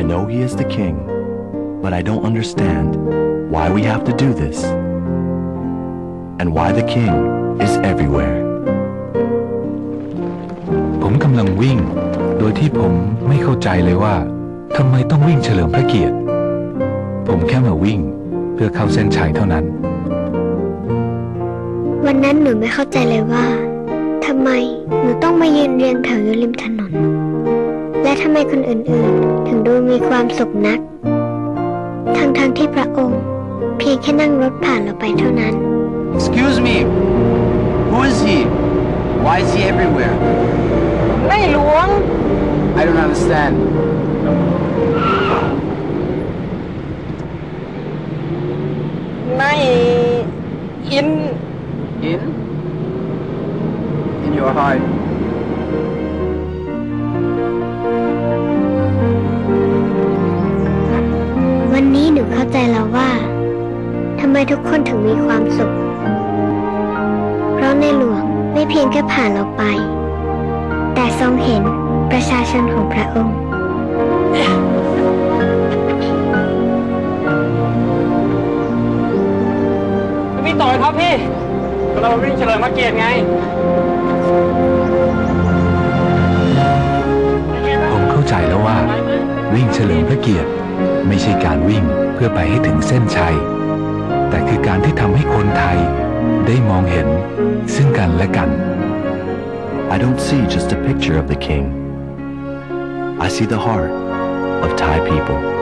I know he is the king, but I don't understand why we have to do this and why the king is everywhere. ผมกำลังวิ่ง โดยที่ผมไม่เข้าใจเลยว่าทำไมต้องวิ่งเฉลิมพระเกียรติ ผมแค่มาวิ่งเพื่อเข้าเส้นชัยเท่านั้น วันนั้นหนูไม่เข้าใจเลยว่าทำไมหนูต้องมายืนเรียงแถวอยู่ริมถนน และทำไมคนอื่นๆ ถึงดูมีความสุขนัก ทั้งๆที่พระองค์ เพียงแค่นั่งรถผ่านเราไปเท่านั้น Excuse me. Who is he? Why is he everywhere? ในหลวง I don't understand. ในอิน In? In your heart. ใจแล้วว่าทำไมทุกคนถึงมีความสุข เพราะในหลวงไม่เพียงแค่ผ่านเราไป แต่ทรงเห็นประชาชนของพระองค์พี่ต่อยครับพี่ เราวิ่งเฉลิมพระเกียรติไง ผมเข้าใจแล้วว่า วิ่งเฉลิมพระเกียรติ ไม่ใช่การวิ่งเพื่อไปให้ถึงเส้นชัย แต่คือการที่ทำให้คนไทยได้มองเห็นซึ่งกันและกัน I don't see just a picture of the king. I see the heart of Thai people.